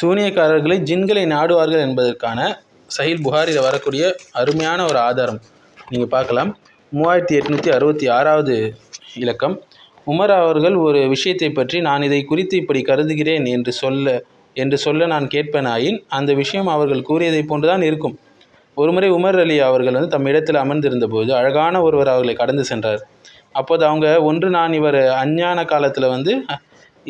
சூனியக்காரர்களை ஜின்களை நாடுவார்கள் என்பதற்கான சஹில் புகாரில் வரக்கூடிய அருமையான ஒரு ஆதாரம். நீங்கள் பார்க்கலாம். மூவாயிரத்தி எட்நூற்றி அறுபத்தி ஆறாவது இலக்கம். உமர் அவர்கள் ஒரு விஷயத்தை பற்றி நான் இதை குறித்து இப்படி கருதுகிறேன் என்று சொல்ல என்று சொல்ல நான் கேட்பேனாயின் அந்த விஷயம் அவர்கள் கூறியதைப் போன்றுதான் இருக்கும். ஒருமுறை உமர் அலி அவர்கள் வந்து தம் இடத்தில் அமர்ந்திருந்த போது அழகான ஒருவர் அவர்களை கடந்து சென்றார். அப்போது அவங்க ஒன்று நான் இவர் அஞ்ஞான காலத்தில் வந்து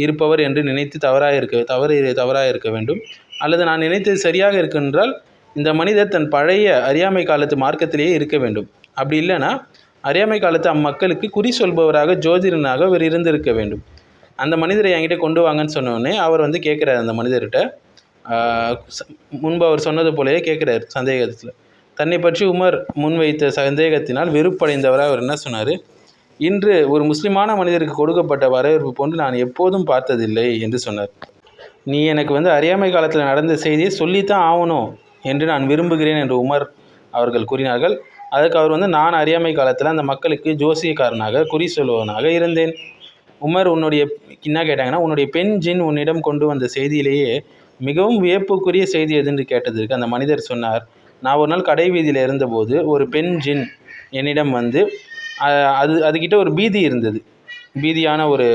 இருப்பவர் என்று நினைத்து தவறாக இருக்க தவறு தவறாக இருக்க வேண்டும். அல்லது நான் நினைத்தது சரியாக இருக்கின்றால் இந்த மனிதர் தன் பழைய அறியாமை காலத்து மார்க்கத்திலேயே இருக்க வேண்டும். அப்படி இல்லைன்னா அறியாமை காலத்து அம்மக்களுக்கு குறி சொல்பவராக ஜோதிடனாக இவர் இருந்திருக்க வேண்டும். அந்த மனிதரை என்கிட்ட கொண்டு வாங்கன்னு சொன்னோடனே அவர் வந்து கேட்குறாரு அந்த மனிதர்கிட்ட. முன்பு அவர் சொன்னது போலவே கேட்குறாரு சந்தேகத்தில். தன்னை பற்றி உமர் முன்வைத்த சந்தேகத்தினால் வெறுப்படைந்தவராக அவர் என்ன சொன்னார்? இன்று ஒரு முஸ்லிமான மனிதருக்கு கொடுக்கப்பட்ட வரவேற்பு போன்று நான் எப்போதும் பார்த்ததில்லை என்று சொன்னார். நீ எனக்கு வந்து அறியாமை காலத்தில் நடந்த செய்தியை சொல்லித்தான் ஆகணும் என்று நான் விரும்புகிறேன் என்று உமர் அவர்கள் கூறினார்கள். அதுக்கு அவர் வந்து நான் அறியாமை காலத்தில் அந்த மக்களுக்கு ஜோசியக்காரனாக குறி சொல்லுவனாக இருந்தேன். உமர் உன்னுடைய என்ன கேட்டாங்கன்னா உன்னுடைய பெண் ஜின் உன்னிடம் கொண்டு வந்த செய்தியிலேயே மிகவும் வியப்புக்குரிய செய்தி எது என்று கேட்டதற்கு அந்த மனிதர் சொன்னார். நான் ஒரு நாள் கடை வீதியில் இருந்தபோது ஒரு பெண் ஜின் என்னிடம் வந்து அது அதுக்கிட்ட ஒரு பீதி இருந்தது. பீதியான ஒரு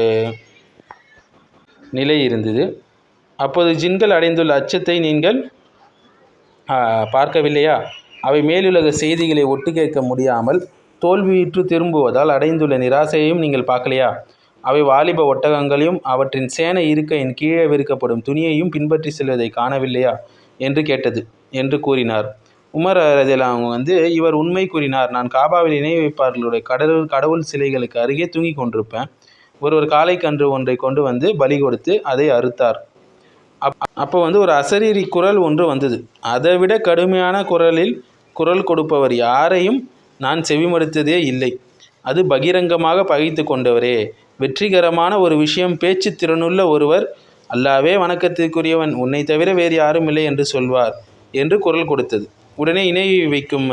நிலை இருந்தது. அப்போது ஜின்கள் அடைந்துள்ள அச்சத்தை நீங்கள் பார்க்கவில்லையா? அவை மேலுலக செய்திகளை ஒட்டு கேட்க முடியாமல் தோல்வியுற்று திரும்புவதால் அடைந்துள்ள நிராசையையும் நீங்கள் பார்க்கலையா? அவை வாலிப ஒட்டகங்களையும் அவற்றின் சேனை இருக்கையின் கீழே விற்கப்படும் துணியையும் பின்பற்றி செல்வதை காணவில்லையா? என்று கேட்டது என்று கூறினார். உமர் ரதில் அவங்க வந்து இவர் உண்மை கூறினார் நான் காபாவில் இணை வைப்பார்களுடைய கடவுள் கடவுள் சிலைகளுக்கு அருகே தூங்கிக் கொண்டிருப்பேன். ஒருவர் காளை கன்று ஒன்றை கொண்டு வந்து பலி கொடுத்து அதை அறுத்தார். அப் அப்போ வந்து ஒரு அசரீரி குரல் ஒன்று வந்தது. அதை விட கடுமையான குரலில் குரல் கொடுப்பவர் யாரையும் நான் செவிமடுத்ததே இல்லை. அது பகிரங்கமாக பகைத்து கொண்டவரே. வெற்றிகரமான ஒரு விஷயம் பேச்சு திறனுள்ள ஒருவர் அல்லாவே வணக்கத்திற்குரியவன் உன்னை தவிர வேறு யாரும் இல்லை என்று சொல்வார் என்று குரல் கொடுத்தது. உடனே இணை வைக்கும்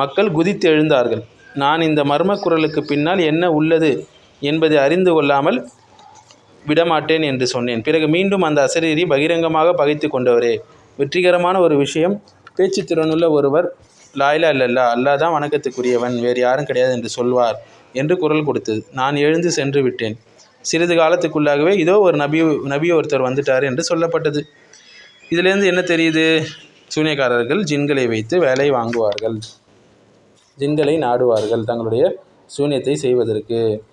மக்கள் குதித்து எழுந்தார்கள் நான் இந்த மர்ம குரலுக்கு பின்னால் என்ன உள்ளது என்பதை அறிந்து கொள்ளாமல் விடமாட்டேன் என்று சொன்னேன். பிறகு மீண்டும் அந்த அசரீரி பகிரங்கமாக பகைத்து கொண்டவரே. வெற்றிகரமான ஒரு விஷயம். பேச்சு திறனுள்ள ஒருவர் லாயிலா இல்லல்லா அல்லாஹ் தான் வணக்கத்துக்குரியவன் வேறு யாரும் கிடையாது என்று சொல்வார் என்று குரல் கொடுத்தது. நான் எழுந்து சென்று விட்டேன். சிறிது காலத்துக்குள்ளாகவே இதோ ஒரு நபி நபி ஒருத்தர் வந்துட்டார் என்று சொல்லப்பட்டது. இதிலேருந்து என்ன தெரியுது? சூனியக்காரர்கள் ஜின்களை வைத்து வேலை வாங்குவார்கள். ஜின்களை நாடுவார்கள். தங்களுடைய சூனியத்தை செய்வதற்கு